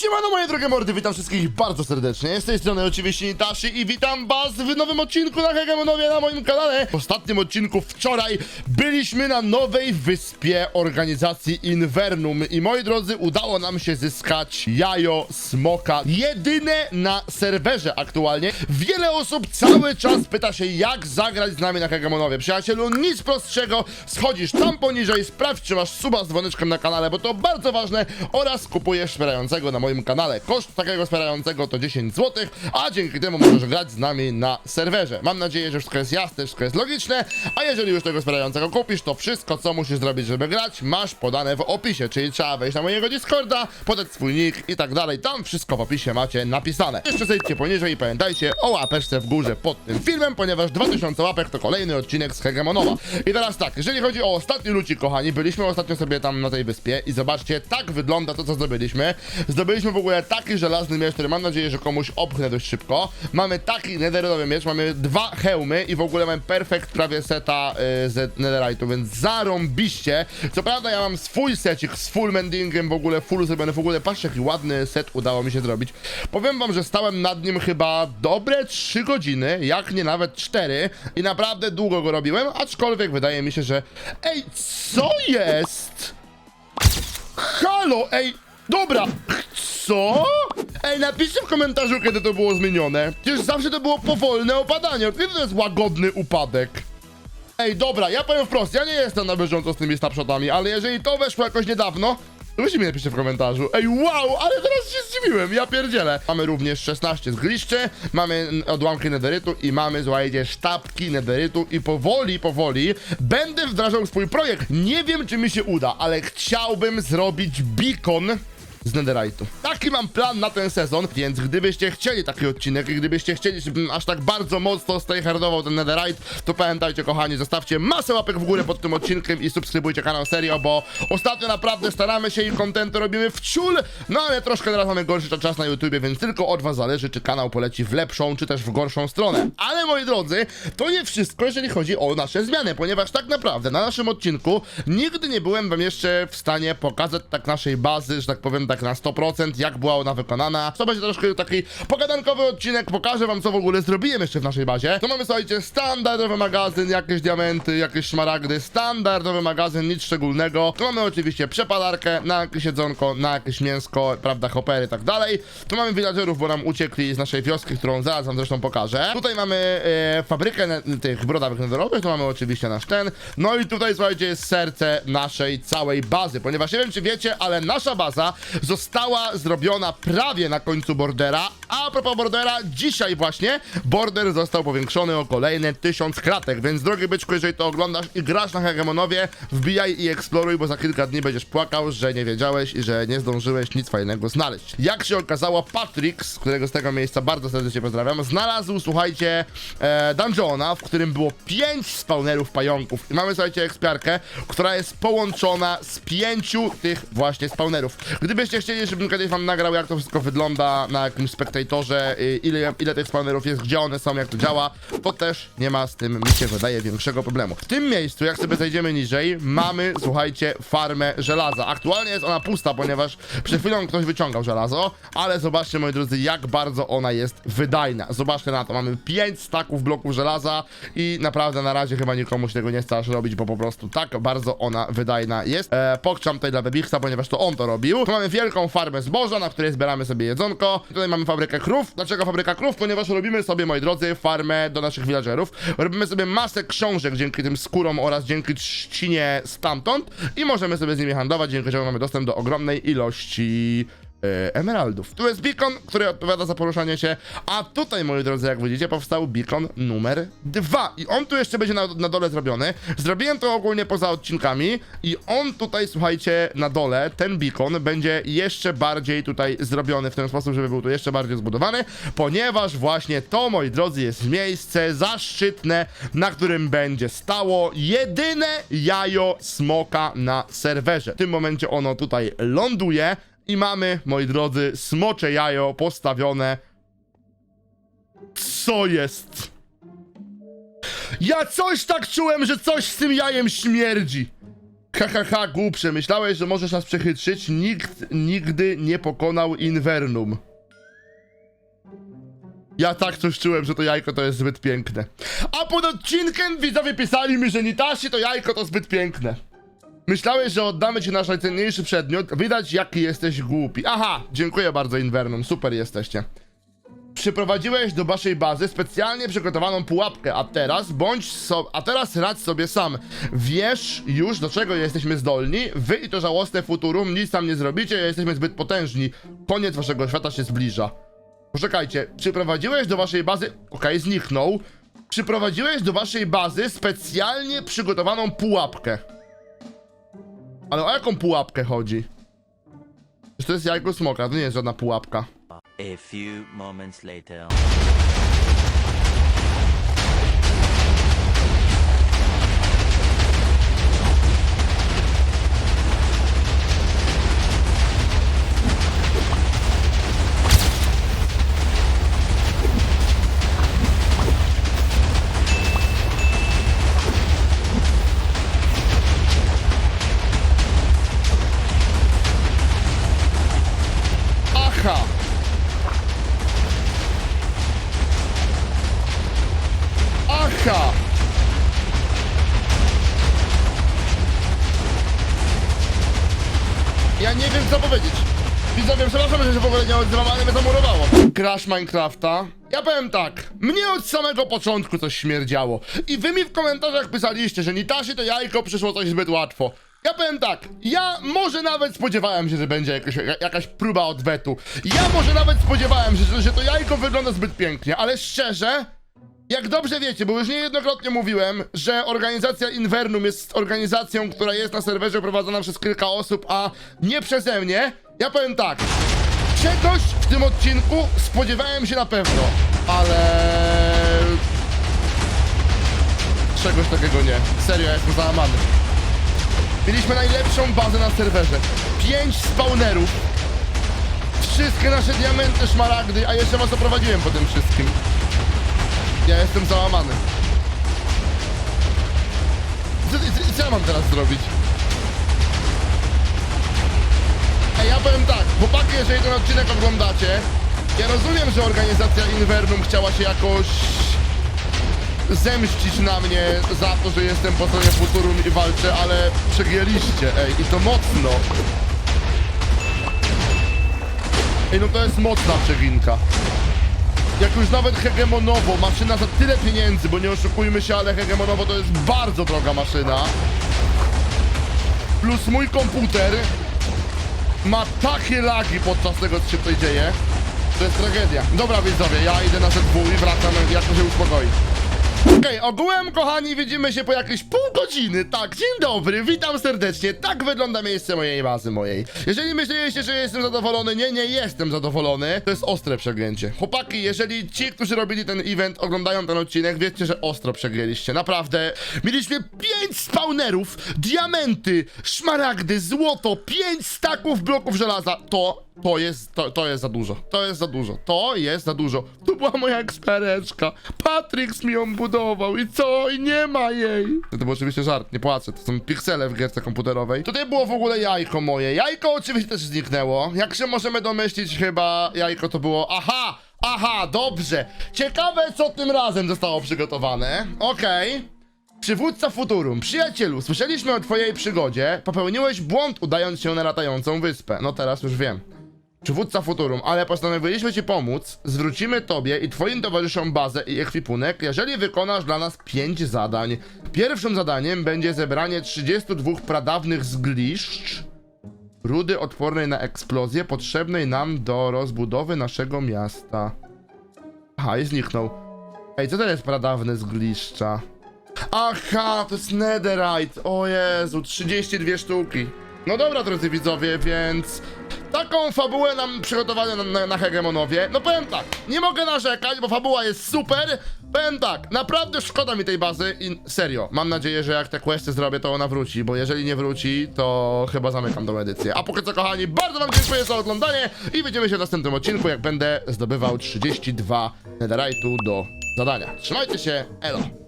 Siemano moje drogie mordy, witam wszystkich bardzo serdecznie. Z tej strony oczywiście Nitashi i witam was w nowym odcinku na Hegemonowie na moim kanale. W ostatnim odcinku wczoraj byliśmy na nowej wyspie organizacji Invernum i moi drodzy, udało nam się zyskać jajo smoka. Jedyne na serwerze aktualnie. Wiele osób cały czas pyta się, jak zagrać z nami na Hegemonowie. Przyjacielu, nic prostszego. Schodzisz tam poniżej, sprawdź, czy masz suba z dzwoneczkiem na kanale, bo to bardzo ważne oraz kupujesz wspierającego na moim kanale. Koszt takiego wspierającego to 10 zł, a dzięki temu możesz grać z nami na serwerze. Mam nadzieję, że wszystko jest jasne, wszystko jest logiczne, a jeżeli już tego wspierającego kupisz, to wszystko, co musisz zrobić, żeby grać, masz podane w opisie, czyli trzeba wejść na mojego Discorda, podać swój nick i tak dalej. Tam wszystko w opisie macie napisane. Jeszcze zejdźcie poniżej i pamiętajcie o łapeczce w górze pod tym filmem, ponieważ 2000 łapek to kolejny odcinek z Hegemonowa. I teraz tak, jeżeli chodzi o ostatni ludzi, kochani, byliśmy ostatnio sobie tam na tej wyspie i zobaczcie, tak wygląda to, co zdobyliśmy. Zdobyliśmy w ogóle taki żelazny miecz, który mam nadzieję, że komuś opchnę dość szybko. Mamy taki netheritowy miecz, mamy dwa hełmy i w ogóle mamy perfekt prawie seta y, z netherite'u, więc zarąbiście. Co prawda ja mam swój secik z full mendingiem, w ogóle full zrobiony, w ogóle patrzcie jaki ładny set udało mi się zrobić. Powiem wam, że stałem nad nim chyba dobre 3 godziny, jak nie nawet 4 i naprawdę długo go robiłem, aczkolwiek wydaje mi się, że... Ej, co jest? Halo, ej, dobra, co? Ej, napiszcie w komentarzu, kiedy to było zmienione. Przecież zawsze to było powolne opadanie, kiedy to jest łagodny upadek? Ej, dobra, ja powiem wprost, ja nie jestem na bieżąco z tymi snapshotami, ale jeżeli to weszło jakoś niedawno, to mi napiszcie w komentarzu. Ej, wow, ale teraz się zdziwiłem, ja pierdzielę. Mamy również 16 zgliszczy, mamy odłamki nederytu i mamy, słuchajcie, sztabki nederytu i powoli, powoli będę wdrażał swój projekt. Nie wiem, czy mi się uda, ale chciałbym zrobić beacon z Netherite'u. Taki mam plan na ten sezon, więc gdybyście chcieli taki odcinek i gdybyście chcieli, żebym aż tak bardzo mocno stayhardował ten Netherite, to pamiętajcie kochani, zostawcie masę łapek w górę pod tym odcinkiem i subskrybujcie kanał serio, bo ostatnio naprawdę staramy się i kontenty robimy w ciul, no ale troszkę teraz mamy gorszy czas na YouTubie, więc tylko od was zależy, czy kanał poleci w lepszą, czy też w gorszą stronę. Ale moi drodzy, to nie wszystko, jeżeli chodzi o nasze zmiany, ponieważ tak naprawdę na naszym odcinku nigdy nie byłem wam jeszcze w stanie pokazać tak naszej bazy, że tak powiem tak na 100%, jak była ona wykonana. To będzie troszkę taki pogadankowy odcinek, pokażę wam co w ogóle zrobiłem jeszcze w naszej bazie. To mamy, słuchajcie, standardowy magazyn, jakieś diamenty, jakieś szmaragdy, standardowy magazyn, nic szczególnego. Tu mamy oczywiście przepalarkę na jakieś jedzonko, na jakieś mięsko, prawda, hopery i tak dalej. Tu mamy villagerów, bo nam uciekli z naszej wioski, którą zaraz wam zresztą pokażę. Tutaj mamy e, fabrykę tych brodawych nederowych, tu mamy oczywiście nasz ten. No i tutaj, słuchajcie, jest serce naszej całej bazy, ponieważ nie wiem, czy wiecie, ale nasza baza została zrobiona prawie na końcu bordera. A propos bordera, dzisiaj właśnie border został powiększony o kolejne 1000 kratek, więc drogi byczku, jeżeli to oglądasz i grasz na Hegemonowie, wbijaj i eksploruj, bo za kilka dni będziesz płakał, że nie wiedziałeś i że nie zdążyłeś nic fajnego znaleźć. Jak się okazało, Patrick, z którego z tego miejsca bardzo serdecznie pozdrawiam, znalazł, słuchajcie, e, dungeona, w którym było 5 spawnerów pająków. I mamy, słuchajcie, ekspiarkę, która jest połączona z pięciu tych właśnie spawnerów. Gdybyście chcieli, żebym kiedyś wam nagrał, jak to wszystko wygląda na jakimś spektatorze, y, ile, ile tych spawnerów jest, gdzie one są, jak to działa, to też nie ma z tym, mi się wydaje, większego problemu. W tym miejscu, jak sobie zejdziemy niżej, mamy, słuchajcie, farmę żelaza. Aktualnie jest ona pusta, ponieważ przed chwilą ktoś wyciągał żelazo, ale zobaczcie, moi drodzy, jak bardzo ona jest wydajna. Zobaczcie na to, mamy 5 staków bloków żelaza i naprawdę na razie chyba nikomu się tego nie aż robić, bo po prostu tak bardzo ona wydajna jest. E, pokczam tutaj dla Bebichsa, ponieważ to on to robił. Tu mamy wielką farmę zboża, na której zbieramy sobie jedzonko. Tutaj mamy fabrykę krów. Dlaczego fabryka krów? Ponieważ robimy sobie, moi drodzy, farmę do naszych villagerów. Robimy sobie masę książek dzięki tym skórom oraz dzięki trzcinie stamtąd i możemy sobie z nimi handlować, dzięki czemu mamy dostęp do ogromnej ilości emeraldów. Tu jest beacon, który odpowiada za poruszanie się, a tutaj, moi drodzy, jak widzicie, powstał beacon numer dwa i on tu jeszcze będzie na, na dole zrobiony. Zrobiłem to ogólnie poza odcinkami i on tutaj, słuchajcie, na dole, ten beacon będzie jeszcze bardziej tutaj zrobiony w ten sposób, żeby był tu jeszcze bardziej zbudowany, ponieważ właśnie to, moi drodzy, jest miejsce zaszczytne, na którym będzie stało jedyne jajo smoka na serwerze. W tym momencie ono tutaj ląduje, i mamy, moi drodzy, smocze jajo postawione. Co jest? Ja coś tak czułem, że coś z tym jajem śmierdzi. Ha, ha, ha, głupcze, myślałeś, że możesz nas przechytrzyć? Nikt nigdy nie pokonał Invernum. Ja tak coś czułem, że to jajko to jest zbyt piękne. A pod odcinkiem widzowie pisali mi, że Nitashi to jajko to zbyt piękne. Myślałeś, że oddamy ci nasz najcenniejszy przedmiot? Widać, jaki jesteś głupi. Aha, dziękuję bardzo Invernum, super jesteście. Przyprowadziłeś do waszej bazy specjalnie przygotowaną pułapkę, a teraz bądź so, a teraz radź sobie sam. Wiesz już, do czego jesteśmy zdolni. Wy i to żałosne futurum nic tam nie zrobicie, jesteśmy zbyt potężni. Koniec waszego świata się zbliża. Poczekajcie, przyprowadziłeś do waszej bazy. Okej, zniknął. Przyprowadziłeś do waszej bazy specjalnie przygotowaną pułapkę. Ale o jaką pułapkę chodzi? Czy to jest jajko smoka, to nie jest żadna pułapka. A few moments later. Aha! Aha! Ja nie wiem co powiedzieć. Widzowie, przepraszam, że się w ogóle nie odzywam, ale mnie zamurowało. Crash Minecrafta. Ja powiem tak, mnie od samego początku coś śmierdziało. I wy mi w komentarzach pisaliście, że Nitashi to jajko przyszło coś zbyt łatwo. Ja powiem tak, ja może nawet spodziewałem się, że będzie jakaś, jakaś próba odwetu. Ja może nawet spodziewałem się, że, że to jajko wygląda zbyt pięknie, ale szczerze, jak dobrze wiecie, bo już niejednokrotnie mówiłem, że organizacja Invernum jest organizacją, która jest na serwerze prowadzona przez kilka osób, a nie przeze mnie. Ja powiem tak, czegoś w tym odcinku spodziewałem się na pewno, ale... Czegoś takiego nie. Serio, ja jestem załamany. Mieliśmy najlepszą bazę na serwerze. Pięć spawnerów. Wszystkie nasze diamenty, szmaragdy, a jeszcze was oprowadziłem po tym wszystkim. Ja jestem załamany. Co, co, ja mam teraz zrobić? Ej, ja powiem tak, chłopaki, jeżeli ten odcinek oglądacie, ja rozumiem, że organizacja Invernum chciała się jakoś zemścić na mnie za to, że jestem po stronie Futurum i walczę, ale przegięliście, ej, i to mocno. Ej, no to jest mocna przeginka. Jak już nawet hegemonowo, maszyna za tyle pieniędzy, bo nie oszukujmy się, ale hegemonowo to jest bardzo droga maszyna. Plus mój komputer ma takie lagi podczas tego, co się tutaj dzieje. To jest tragedia. Dobra widzowie, ja idę na ZW i wracam, jak to się uspokoi. Okej, ogółem kochani, widzimy się po jakieś pół godziny. Tak, dzień dobry, witam serdecznie. Tak wygląda miejsce mojej bazy mojej. Jeżeli myśleliście, że jestem zadowolony, nie, nie jestem zadowolony. To jest ostre przegięcie. Chłopaki, jeżeli ci, którzy robili ten event, oglądają ten odcinek, wiecie, że ostro przegięliście. Naprawdę. Mieliśmy pięć spawnerów, diamenty, szmaragdy, złoto, pięć staków bloków żelaza. To to jest, to, to jest za dużo. To jest za dużo. To jest za dużo. To była moja ekspereczka. Patrix mi ją budował i co? I nie ma jej. To był oczywiście żart, nie płacę. To są piksele w gierce komputerowej. Tutaj było w ogóle jajko moje. Jajko oczywiście też zniknęło. Jak się możemy domyślić, chyba jajko to było... Aha! Aha, dobrze. Ciekawe, co tym razem zostało przygotowane. Okej. Przywódca Futurum, przyjacielu, słyszeliśmy o twojej przygodzie. Popełniłeś błąd udając się na latającą wyspę. No teraz już wiem. Przywódca Futurum, ale postanowiliśmy ci pomóc. Zwrócimy tobie i twoim towarzyszom bazę i ekwipunek, jeżeli wykonasz dla nas 5 zadań. Pierwszym zadaniem będzie zebranie 32 pradawnych zgliszcz, rudy odpornej na eksplozję, potrzebnej nam do rozbudowy naszego miasta. Aha, i zniknął. Ej, co to jest pradawne zgliszcza? Aha, to jest netherite. O Jezu, 32 sztuki. No dobra, drodzy widzowie, więc taką fabułę nam przygotowano na, na, na Hegemonowie. No powiem tak, nie mogę narzekać, bo fabuła jest super. Powiem tak, naprawdę szkoda mi tej bazy i serio, mam nadzieję, że jak te questy zrobię, to ona wróci, bo jeżeli nie wróci, to chyba zamykam tą edycję. A póki co, kochani, bardzo wam dziękuję za oglądanie i widzimy się w następnym odcinku, jak będę zdobywał 32 netherite'u do zadania. Trzymajcie się, elo!